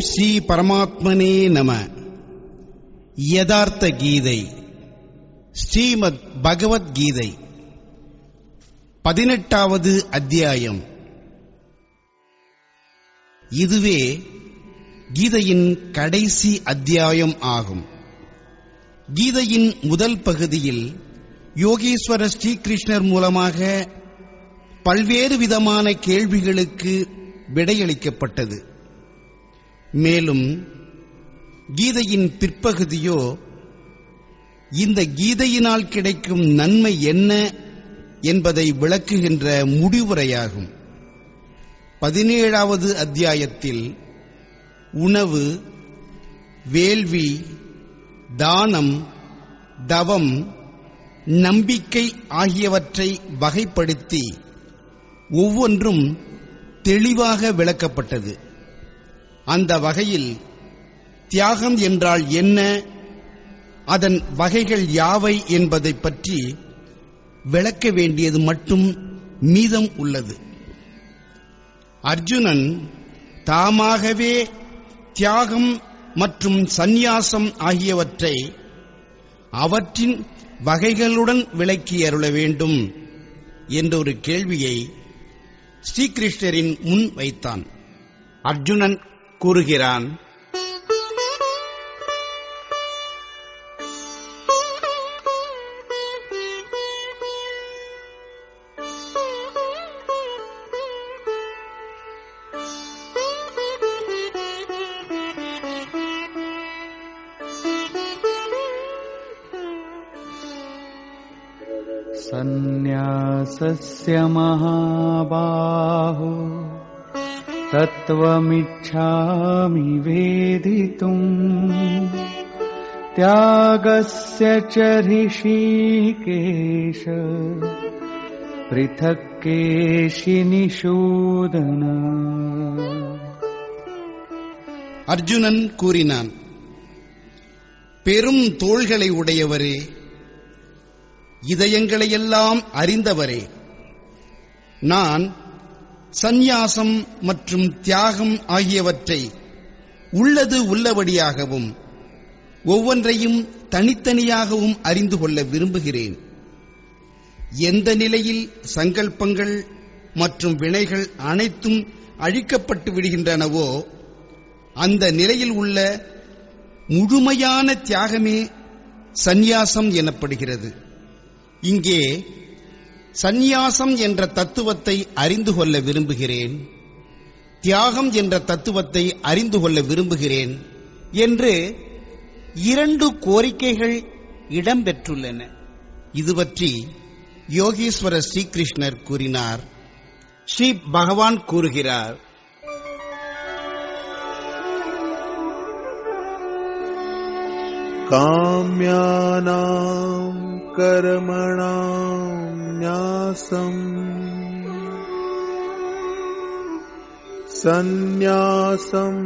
ஓம் ஸ்ரீ பரமாத்மனே நம. யதார்த்த கீதை. ஸ்ரீமத் பகவத்கீதை பதினெட்டாவது அத்தியாயம். இதுவே கீதையின் கடைசி அத்தியாயம் ஆகும். கீதையின் முதல் பகுதியில் யோகீஸ்வர ஸ்ரீகிருஷ்ணர் மூலமாக பல்வேறு விதமான கேள்விகளுக்கு விடையளிக்கப்பட்டது. மேலும் கீதையின் பிற்பகுதியோ இந்த கீதையினால் கிடைக்கும் நன்மை என்ன என்பதை விளக்குகின்ற முடிவுரையாகும். பதினேழாவது அத்தியாயத்தில் உணவு வேள்வி தானம் தவம் நம்பிக்கை ஆகியவற்றை வகைப்படுத்தி ஒவ்வொன்றும் தெளிவாக விளக்கப்பட்டது. அந்த வகையில் தியாகம் என்றால் என்ன? அதன் வகைகள் யாவை என்பதை பற்றி விளக்க வேண்டியது மட்டும் மீதம் உள்ளது. அர்ஜுனன் தாமாகவே தியாகம் மற்றும் சந்நியாசம் ஆகியவற்றை அவற்றின் வகைகளுடன் விளக்கி அருள வேண்டும் என்ற ஒரு கேள்வியை ஸ்ரீகிருஷ்ணரின் முன் வைத்தான். அர்ஜுனன் கூறுகிறான் सन्न्यासस्य महाबाहो तत्त्वमिच्छामि वेदितुम् त्यागस्य च ऋषिकेश पृथक् केशिनिषूदन அர்ஜுனன் கூறினான் பெரும் தோள்களை உடையவரே இதயங்களையெல்லாம் அறிந்தவரே நான் சந்நியாசம் மற்றும் தியாகம் ஆகியவற்றை உள்ளது உள்ளபடியாகவும் ஒவ்வொன்றையும் தனித்தனியாகவும் அறிந்து கொள்ள விரும்புகிறேன். எந்த நிலையில் சங்கல்பங்கள் மற்றும் வினைகள் அனைத்தும் அழிக்கப்பட்டு விடுகின்றனவோ அந்த நிலையில் உள்ள முழுமையான தியாகமே சந்நியாசம் எனப்படுகிறது. இங்கே சந்நியாசம் என்ற தத்துவத்தை அறிந்து கொள்ள விரும்புகிறேன். தியாகம் என்ற தத்துவத்தை அறிந்து கொள்ள விரும்புகிறேன் என்று இரண்டு கோரிக்கைகள் இடம்பெற்றுள்ளன. இது பற்றி யோகீஸ்வர ஸ்ரீகிருஷ்ணர் கூறினார். ஸ்ரீ பகவான் கூறுகிறார். काम्यानाम् कर्मणाम् न्यासम् सन्न्यासम्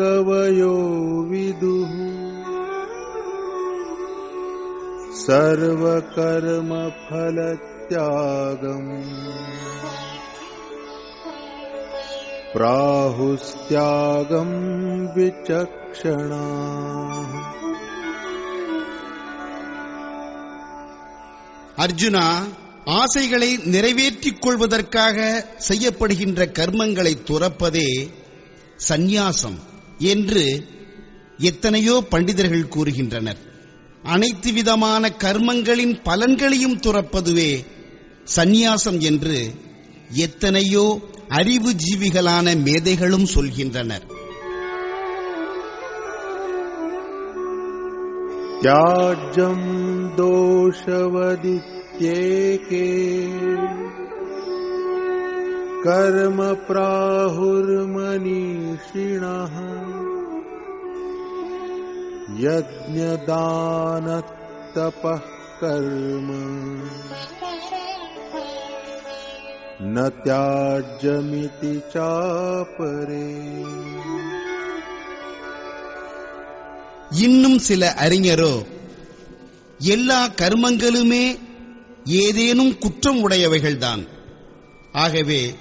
कवयो विदुः। सर्वकर्मफलत्यागम्। प्राहुस्त्यागम् विचक्षणा அர்ஜுனா ஆசைகளை நிறைவேற்றிக் கொள்வதற்காக செய்யப்படுகின்ற கர்மங்களை துறப்பதே சந்நியாசம் என்று எத்தனையோ பண்டிதர்கள் கூறுகின்றனர். அனைத்து விதமான கர்மங்களின் பலன்களையும் துறப்பதுவே சந்நியாசம் என்று எத்தனையோ அறிவு ஜீவிகளான மேதைகளும் சொல்கின்றனர். त्याज्यम् दोषवदित्येके कर्म प्राहुर्मनीषिणः यज्ञदानतपः कर्म न त्याज्यमिति चापरे இன்னும் சில அறிஞரோ எல்லா கர்மங்களுமே ஏதேனும் குற்றம் உடையவைகள்தான். ஆகவே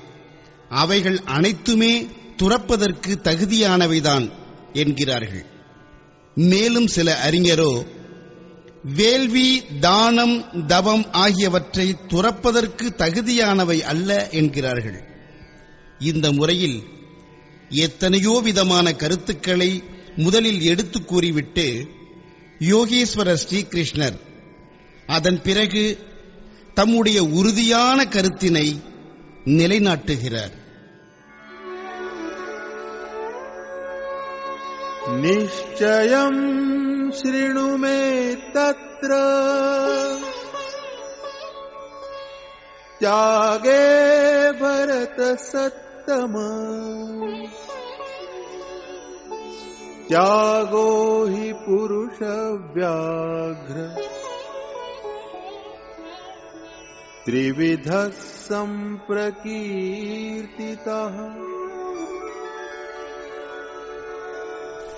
அவைகள் அனைத்துமே துறப்பதற்கு தகுதியானவைதான் என்கிறார்கள். மேலும் சில அறிஞரோ வேள்வி தானம் தவம் ஆகியவற்றை துறப்பதற்கு தகுதியானவை அல்ல என்கிறார்கள். இந்த முறையில் எத்தனையோ விதமான கருத்துக்களை முதலில் எடுத்து கூறிவிட்டு யோகேஸ்வரர் ஸ்ரீகிருஷ்ணர் அதன் பிறகு தம்முடைய உறுதியான கருத்தினை நிலைநாட்டுகிறார் निश्चयम् शृणु मे तत्र त्यागे भरतसत्तम त्यागो हि पुरुषव्याघ्र त्रिविधः सम्प्रकीर्तितः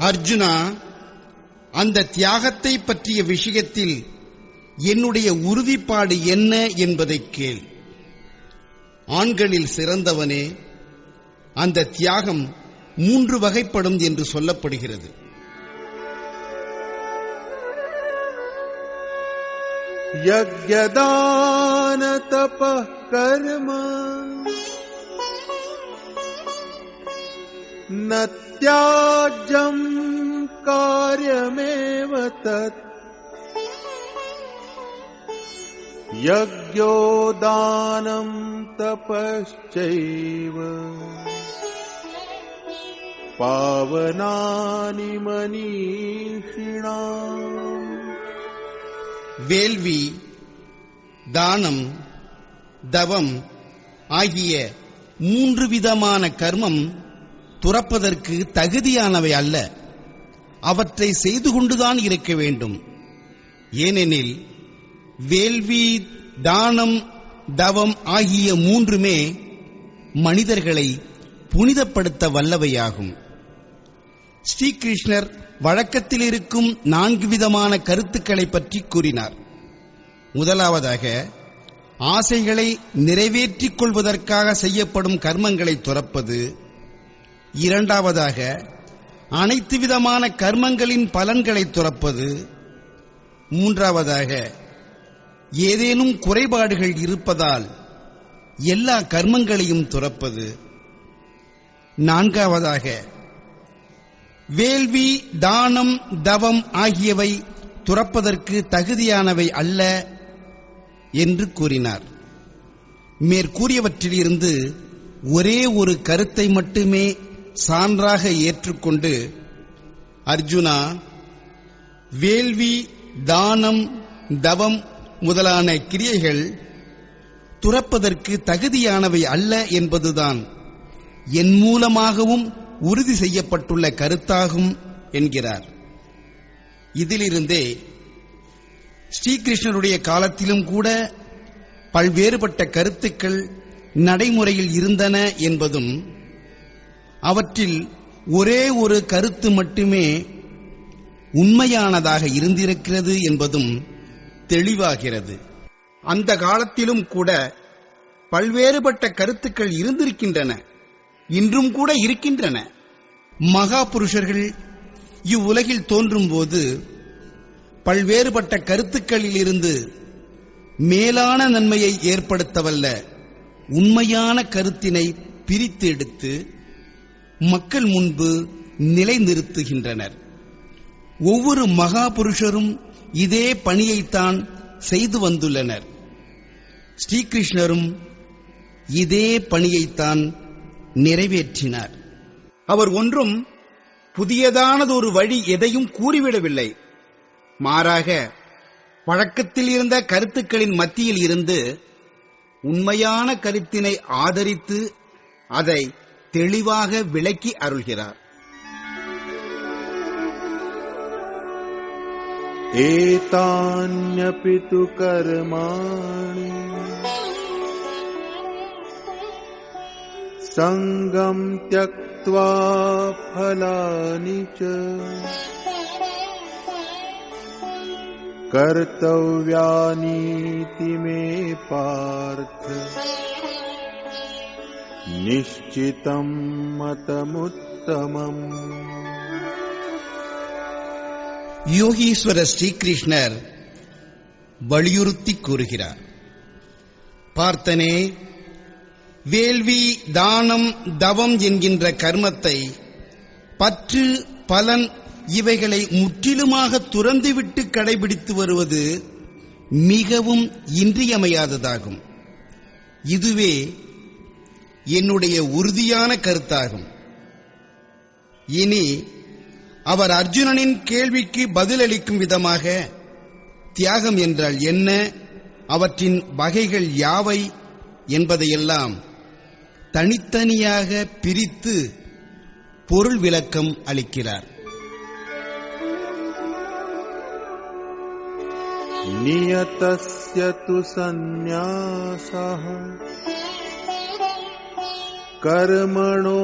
அர்ஜுனா அந்த தியாகத்தை பற்றிய விஷயத்தில் என்னுடைய உறுதிப்பாடு என்ன என்பதை கேள் ஆண்களில் சிறந்தவனே அந்த தியாகம் மூன்று வகைப்படும் என்று சொல்லப்படுகிறது यज्ञदानतपः कर्म न त्याज्यम् कार्यमेव तत् यज्ञो दानम् तपश्चैव பாவனானி மணீஷிணா வேள்வி தானம் தவம் ஆகிய மூன்று விதமான கர்மம் துறப்பதற்கு தகுதியானவை அல்ல. அவற்றை செய்து கொண்டுதான் இருக்க வேண்டும். ஏனெனில் வேள்வி தானம் தவம் ஆகிய மூன்றுமே மனிதர்களை புனிதப்படுத்த வல்லவையாகும். ஸ்ரீகிருஷ்ணர் வழக்கத்தில் இருக்கும் நான்கு விதமான கருத்துக்களை பற்றி கூறினார். முதலாவதாக ஆசைகளை நிறைவேற்றிக் கொள்வதற்காக செய்யப்படும் கர்மங்களை துறப்பது. இரண்டாவதாக அனைத்து விதமான கர்மங்களின் பலன்களை துறப்பது. மூன்றாவதாக ஏதேனும் குறைபாடுகள் இருப்பதால் எல்லா கர்மங்களையும் துறப்பது. நான்காவதாக வேள்வி தானம் தவம் ஆகியவை துறப்பதற்கு தகுதியானவை அல்ல என்று கூறினார். மேற்கூறியவற்றிலிருந்து ஒரே ஒரு கருத்தை மட்டுமே சான்றாக ஏற்றுக்கொண்டு அர்ஜுனா வேள்வி தானம் தவம் முதலான கிரியைகள் துறப்பதற்கு தகுதியானவை அல்ல என்பதுதான் என் மூலமாகவும் உறுதி செய்யப்பட்டுள்ள கருத்தாகும் என்கிறார். இதிலிருந்தே ஸ்ரீகிருஷ்ணருடைய காலத்திலும் கூட பல்வேறுபட்ட கருத்துக்கள் நடைமுறையில் இருந்தன என்பதும் அவற்றில் ஒரே ஒரு கருத்து மட்டுமே உண்மையானதாக இருந்திருக்கிறது என்பதும் தெளிவாகிறது. அந்த காலத்திலும் கூட பல்வேறுபட்ட கருத்துக்கள் இருந்திருக்கின்றன. இன்றும் கூட இருக்கின்றன. மகா புருஷர்கள் இவ்வுலகில் தோன்றும்போது பல்வேறுபட்ட கருத்துக்களில் இருந்து மேலான நன்மையை ஏற்படுத்தவல்ல உண்மையான கருத்தினை பிரித்து எடுத்து மக்கள் முன்பு நிலைநிறுத்துகின்றனர். ஒவ்வொரு மகா புருஷரும் இதே பணியைத்தான் செய்து வந்துள்ளனர். ஸ்ரீகிருஷ்ணரும் இதே பணியைத்தான் நிறைவேற்றினார் அவர் ஒன்றும் புதியதானதொரு வழி எதையும் கூறிவிடவில்லை மாறாக பழக்கத்தில் இருந்த கருத்துக்களின் மத்தியில் இருந்து உண்மையான கருத்தினை ஆதரித்து அதை தெளிவாக விளக்கி அருள்கிறார் एतान्यपि तु कर्माणि सङ्गम् त्यक्त्वा फलानि च कर्तव्यानीति मे पार्थ निश्चितं मतमुत्तमम् யோகீஸ்வர ஸ்ரீகிருஷ்ணர் வலியுறுத்தி கூறுகிறார் பார்த்தனே வேள்வி தானம் தவம் என்கின்ற கர்மத்தை பற்று பலன் இவைகளை முற்றிலுமாக துறந்துவிட்டு கடைபிடித்து வருவது மிகவும் இன்றியமையாததாகும். இதுவே என்னுடைய உறுதியான கருத்தாகும். இனி அவர் அர்ஜுனனின் கேள்விக்கு பதிலளிக்கும் விதமாக தியாகம் என்றால் என்ன? அவற்றின் வகைகள் யாவை? என்பதையெல்லாம் தனித்தனியாக பிரித்து பொருள் விளக்கம் அளிக்கிறார் नियतस्य तु सन्न्यासः कर्मणो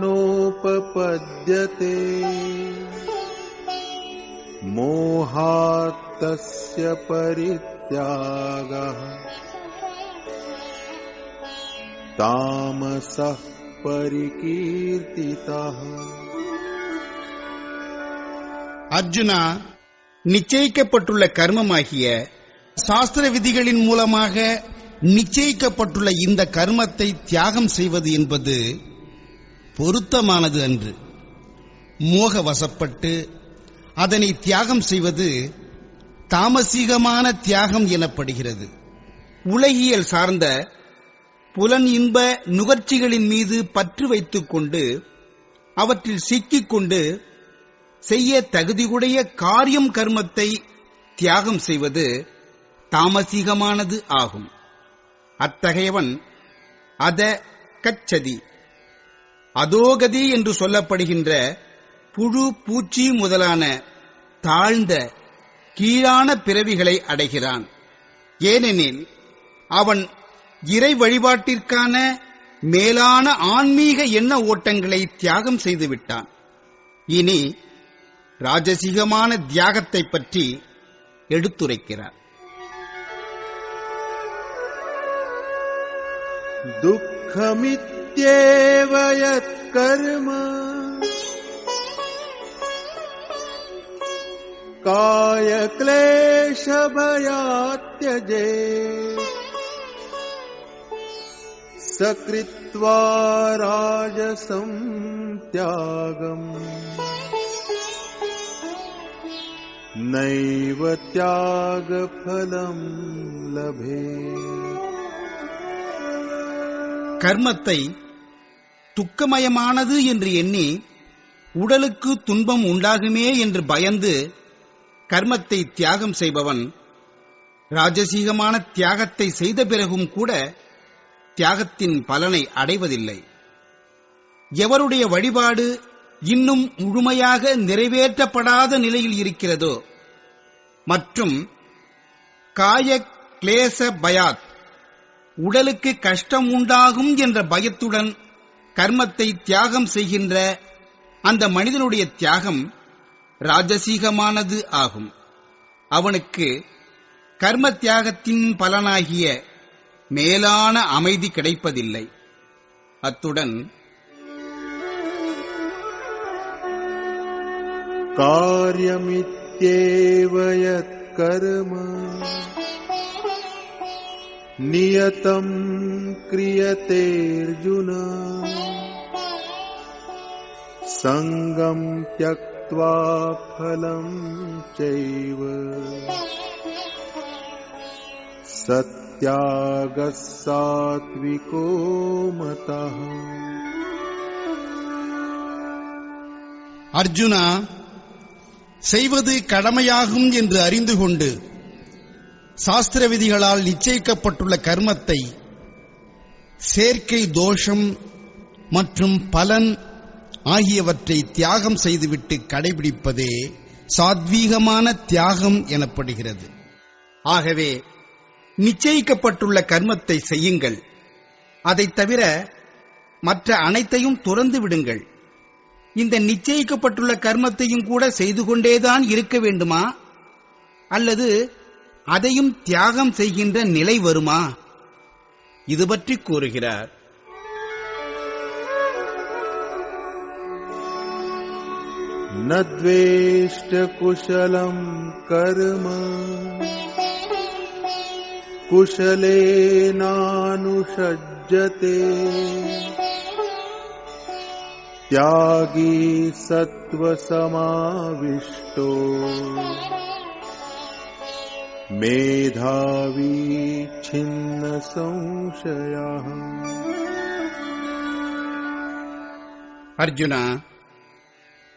नोपपद्यते मोहात् तस्य परित्यागः तामसः परिकीर्तितः அர்ஜுனா நிச்சயிக்கப்பட்டுள்ள கர்மமாகிய சாஸ்திர விதிகளின் மூலமாக நிச்சயிக்கப்பட்டுள்ள இந்த கர்மத்தை தியாகம் செய்வது என்பது பொருத்தமானது அன்று மோக வசப்பட்டு அதனை தியாகம் செய்வது தாமசீகமான தியாகம் எனப்படுகிறது உலகியல் சார்ந்த புலன் இன்ப நுகர்ச்சிகளின் மீது பற்று வைத்துக் கொண்டு அவற்றில் சிக்கிக் கொண்டு செய்ய தகுதியுடைய காரியம் கர்மத்தை தியாகம் செய்வது தாமசீகமானது ஆகும். அத்தகையவன் அத கச்சதி. அதோகதி என்று சொல்லப்படுகின்ற புழு பூச்சி முதலான தாழ்ந்த கீழான பிறவிகளை அடைகிறான். ஏனெனில் அவன் இறை வழிபாட்டிற்கான மேலான ஆன்மீக எண்ண ஓட்டங்களை தியாகம் செய்துவிட்டான் இனி ராஜசிகமான தியாகத்தை பற்றி எடுத்துரைக்கிறார். துக்கமித்யேவயத்கர்ம காயக்லேஷபயாத்யஜே सकृत्वा राजसं त्यागम् नैव त्यागफलं लभे கர்மத்தை துக்கமயமானது என்று எண்ணி உடலுக்கு துன்பம் உண்டாகுமே என்று பயந்து கர்மத்தை தியாகம் செய்பவன் ராஜசீகமான தியாகத்தை செய்த பிறகும் கூட தியாகத்தின் பலனை அடைவதில்லை. எவருடைய வழிபாடு இன்னும் முழுமையாக நிறைவேற்றப்படாத நிலையில் இருக்கிறதோ மற்றும் காய கிளேச பயாத் உடலுக்கு கஷ்டம் உண்டாகும் என்ற பயத்துடன் கர்மத்தை தியாகம் செய்கின்ற அந்த மனிதனுடைய தியாகம் ராஜசீகமானது ஆகும். அவனுக்கு கர்ம தியாகத்தின் பலனாகிய மேலான அமைதி கிடைப்பதில்லை. அத்துடன் காரியமித்தேவய கர்ம நியதம் கிரியத்தேர்ஜுனா சங்கம் தியக்வா ஃபலம் செய்வ சத் सत्यागः सात्विको मतः அர்ஜுனா செய்வது கடமையாகும் என்று அறிந்து கொண்டு சாஸ்திர விதிகளால் நிச்சயிக்கப்பட்டுள்ள கர்மத்தை சேர்க்கை தோஷம் மற்றும் பலன் ஆகியவற்றை தியாகம் செய்துவிட்டு கடைபிடிப்பதே சாத்வீகமான தியாகம் எனப்படுகிறது ஆகவே நிச்சயிக்கப்பட்டுள்ள கர்மத்தை செய்யுங்கள். அதைத் தவிர மற்ற அனைத்தையும் துறந்து விடுங்கள். இந்த நிச்சயிக்கப்பட்டுள்ள கர்மத்தையும் கூட செய்து கொண்டேதான் இருக்க வேண்டுமா? அல்லது அதையும் தியாகம் செய்கின்ற நிலை வருமா? இது பற்றி கூறுகிறார். நத்வேஷ்ட குஷலம் கர்மா कुशलेनानुषज्यते त्यागी सत्त्वसमाविष्टो मेधावी छिन्नसंशयः அர்ஜுனா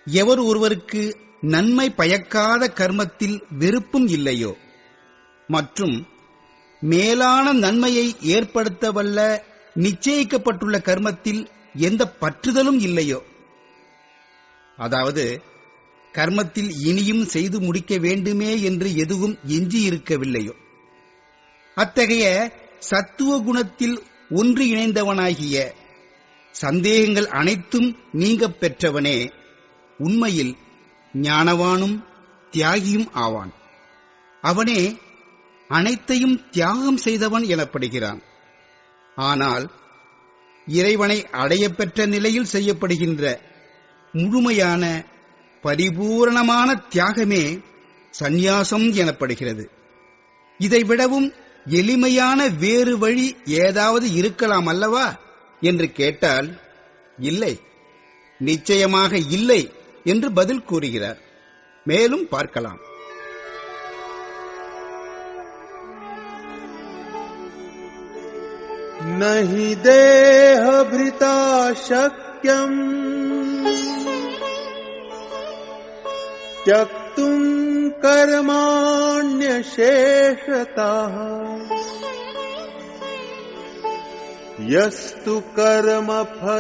எவர் ஒருவருக்கு நன்மை பயக்காத கர்மத்தில் வெறுப்பும் இல்லையோ மற்றும் மேலான நன்மையை ஏற்படுத்த வல்ல நிச்சயிக்கப்பட்டுள்ள கர்மத்தில் எந்த பற்றுதலும் இல்லையோ. அதாவது கர்மத்தில் இனியும் செய்து முடிக்க வேண்டுமே என்று எதுவும் எஞ்சி இருக்கவில்லையோ. அத்தகைய சத்துவ குணத்தில் ஒன்று இணைந்தவனாகிய சந்தேகங்கள் அனைத்தும் நீங்கப் பெற்றவனே உண்மையில் ஞானவானும் தியாகியும் ஆவான். அவனே அனைத்தையும் தியாகம் செய்தவன் எனப்படுகிறான். ஆனால் இறைவனை அடையப்பெற்ற நிலையில் செய்யப்படுகின்ற முழுமையான பரிபூரணமான தியாகமே சந்நியாசம் எனப்படுகிறது. இதைவிடவும் எளிமையான வேறு வழி ஏதாவது இருக்கலாம் அல்லவா? என்று கேட்டால் இல்லை. நிச்சயமாக இல்லை என்று பதில் கூறுகிறார். மேலும் பார்க்கலாம். न हि देहभृता शक्यम्। त्यक्तुम् कर्माण्यशेषतः। यस्तु कर्मफलत्यागी।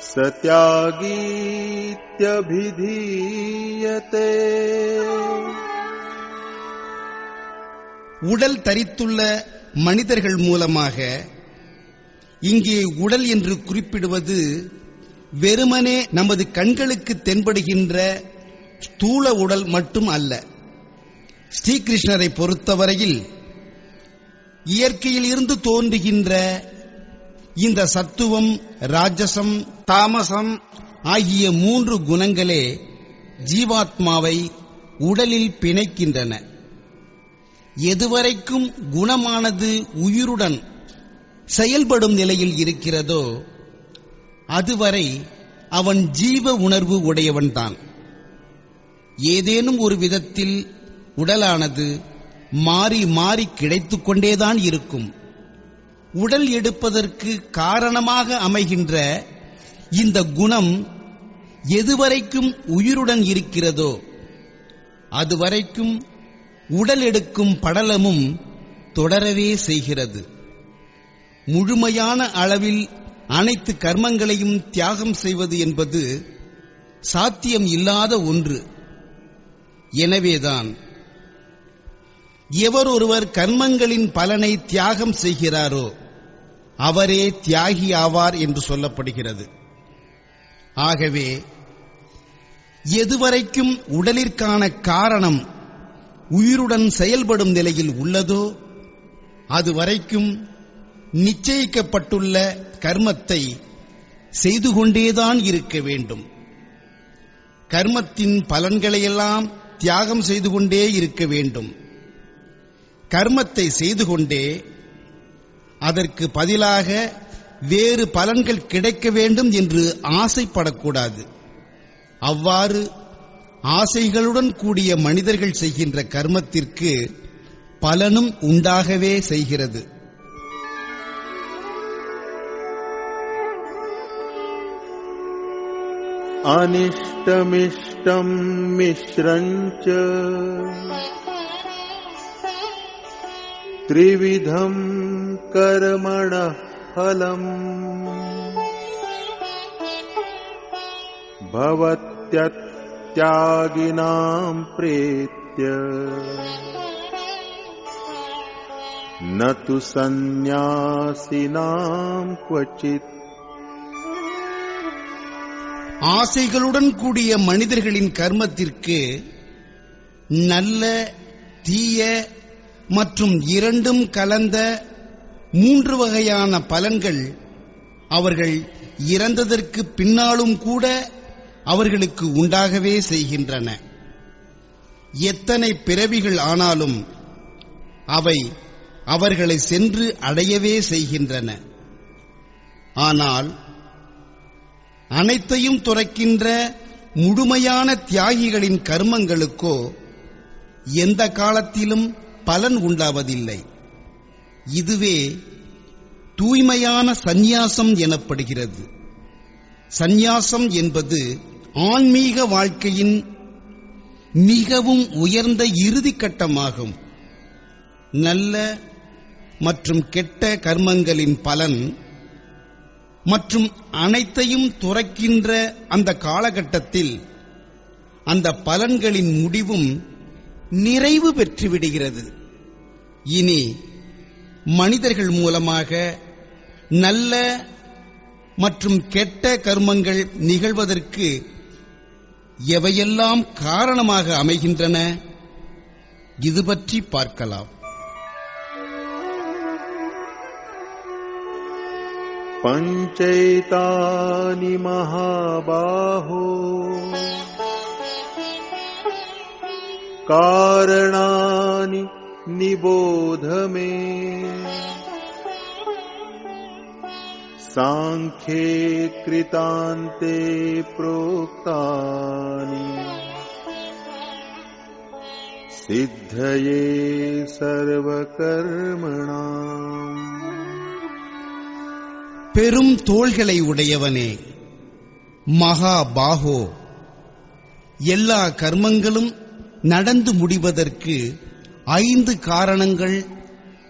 स त्यागीत्यभिधीयते உடல் தரித்துள்ள மனிதர்கள் மூலமாக இங்கே உடல் என்று குறிப்பிடுவது வெறுமனே நமது கண்களுக்கு தென்படுகின்ற ஸ்தூல உடல் மட்டும் அல்ல. ஸ்ரீகிருஷ்ணரை பொறுத்தவரையில் இயற்கையில் இருந்து தோன்றுகின்ற இந்த சத்துவம் ராஜசம் தாமசம் ஆகிய மூன்று குணங்களே ஜீவாத்மாவை உடலில் பிணைக்கின்றன. எதுவரைக்கும் குணமானது உயிருடன் செயல்படும் நிலையில் இருக்கிறதோ அதுவரை அவன் ஜீவ உணர்வு உடையவன்தான். ஏதேனும் ஒரு விதத்தில் உடலானது மாறி மாறி கிடைத்துக் கொண்டேதான் இருக்கும். உடல் எடுப்பதற்கு காரணமாக அமைகின்ற இந்த குணம் எதுவரைக்கும் உயிருடன் இருக்கிறதோ அதுவரைக்கும் உடல் எடுக்கும் படலமும் தொடரவே செய்கிறது. முழுமையான அளவில் அனைத்து கர்மங்களையும் தியாகம் செய்வது என்பது சாத்தியம் இல்லாத ஒன்று. எனவேதான் எவர் ஒருவர் கர்மங்களின் பலனை தியாகம் செய்கிறாரோ அவரே தியாகி ஆவார் என்று சொல்லப்படுகிறது. ஆகவே எதுவரைக்கும் உடலிற்கான காரணம் உயிருடன் செயல்படும் நிலையில் உள்ளதோ அதுவரைக்கும் நிச்சயிக்கப்பட்டுள்ள கர்மத்தை செய்து கொண்டேதான் இருக்க வேண்டும். கர்மத்தின் பலன்களையெல்லாம் தியாகம் செய்து கொண்டே இருக்க வேண்டும். கர்மத்தை செய்து கொண்டே அதற்கு பதிலாக வேறு பலன்கள் கிடைக்க வேண்டும் என்று ஆசைப்படக்கூடாது. அவ்வாறு ஆசைகளுடன் கூடிய மனிதர்கள் செய்கின்ற கர்மத்திற்கு பலனும் உண்டாகவே செய்கிறது. அனிஷ்டமிஷ்டம் மிஸ்ரஞ்ச த்ரிவிதம் கர்மண ஃபலம் பவத்யத் भवत्यत्यागिनाम् प्रेत्य न तु सन्न्यासिनाम् क्वचित् ஆசைகளுடன் கூடிய மனிதர்களின் கர்மத்திற்கு நல்ல தீய மற்றும் இரண்டும் கலந்த மூன்று வகையான பலன்கள் அவர்கள் இறந்ததற்கு பின்னாலும் கூட அவர்களுக்கு உண்டாகவே செய்கின்றன. எத்தனை பிறவிகள் ஆனாலும் அவை அவர்களை சென்று அடையவே செய்கின்றன. ஆனால் அனைத்தையும் துறக்கின்ற முழுமையான தியாகிகளின் கர்மங்களுக்கோ எந்த காலத்திலும் பலன் உண்டாவதில்லை. இதுவே தூய்மையான சந்நியாசம் எனப்படுகிறது. சந்நியாசம் என்பது ஆன்மீக வாழ்க்கையின் மிகவும் உயர்ந்த இறுதி கட்டமாகும். நல்ல மற்றும் கெட்ட கர்மங்களின் பலன் மற்றும் அனைத்தையும் துறக்கின்ற அந்த காலகட்டத்தில் அந்த பலன்களின் முடிவும் நிறைவு பெற்றுவிடுகிறது. இனி மனிதர்கள் மூலமாக நல்ல மற்றும் கெட்ட கர்மங்கள் நிகழ்வதற்கு எவையெல்லாம் காரணமாக அமைகின்றன? இது பற்றி பார்க்கலாம். பஞ்சைதானி மகாபாஹோ. காரணானி நிபோதமே. साङ्ख्ये कृतान्ते प्रोक्तानि सिद्धये सर्वकर्मणाम् பெரும் தோள்களை உடையவனே மகா பாகோ எல்லா கர்மங்களும் நடந்து முடிவதற்கு ஐந்து காரணங்கள்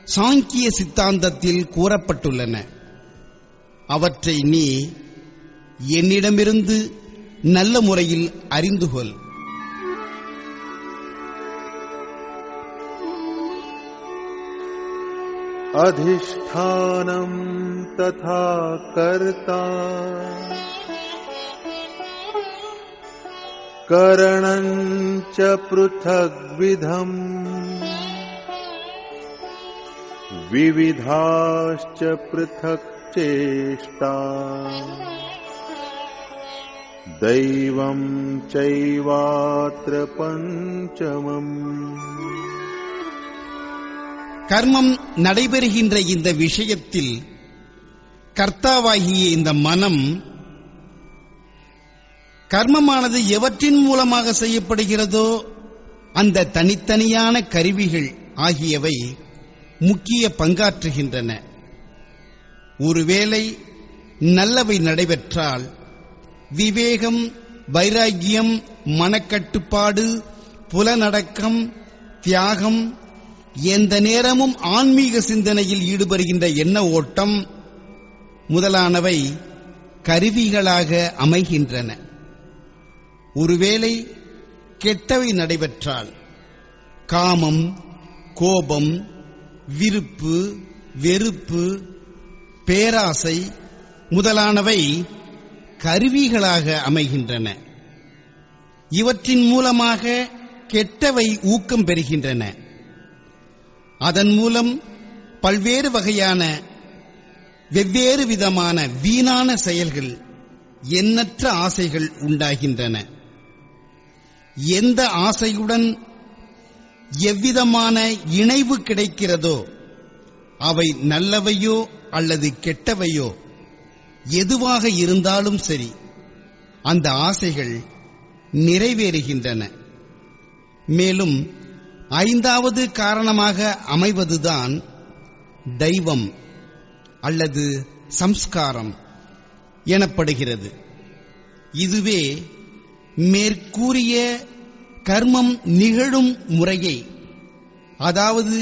சாங்கிய சித்தாந்தத்தில் கூறப்பட்டுள்ளன அவற்றை நீ என்னிடமிருந்து நல்ல முறையில் அறிந்து கொள் अधिष्ठानम् तथा कर्ता करणम् च पृथग्विधम् विविधाश्च पृथक् चेष्टा दैवम् चैवात्र पञ्चमम् கர்மம் நடைபெறுகின்ற இந்த விஷயத்தில் கர்த்தாவாகிய இந்த மனம் கர்மமானது எவற்றின் மூலமாக செய்யப்படுகிறதோ அந்த தனித்தனியான கருவிகள் ஆகியவை முக்கிய பங்காற்றுகின்றன ஒருவேளை நல்லவை நடைபெற்றால் விவேகம் வைராகியம் மனக்கட்டுப்பாடு புலனடக்கம் தியாகம் எந்த நேரமும் ஆன்மீக சிந்தனையில் ஈடுபடுகின்ற எண்ண ஓட்டம் முதலானவை கருவிகளாக அமைகின்றன. ஒருவேளை கெட்டவை நடைபெற்றால் காமம் கோபம் விருப்பு வெறுப்பு பேராசை முதலானவை கருவிகளாக அமைகின்றன. இவற்றின் மூலமாக கெட்டவை ஊக்கம் பெறுகின்றன. அதன் மூலம் பல்வேறு வகையான வெவ்வேறு விதமான வீணான செயல்கள் எண்ணற்ற ஆசைகள் உண்டாகின்றன. எந்த ஆசையுடன் எவ்விதமான இணைவு கிடைக்கிறதோ அவை நல்லவையோ அல்லது கெட்டவையோ எதுவாக இருந்தாலும் சரி அந்த ஆசைகள் நிறைவேறுகின்றன. மேலும் ஐந்தாவது காரணமாக அமைவதுதான் தெய்வம் அல்லது சம்ஸ்காரம் எனப்படுகிறது. இதுவே மேற்கூறிய கர்மம் நிகழும் முறையை அதாவது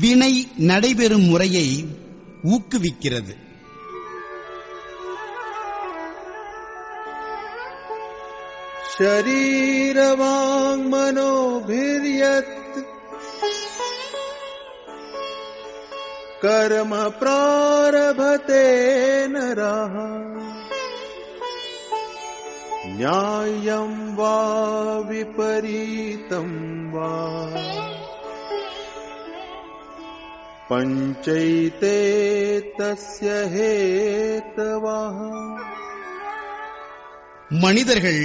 வினை நடைபெறும் முறையை ஊக்குவிக்கிறது शरीरवाङ्मनोभिर्यत् कर्म प्रारभते नरः न्याय्यम् वा विपरीतम् वा पञ्चैते तस्य हेतवः மனிதர்கள்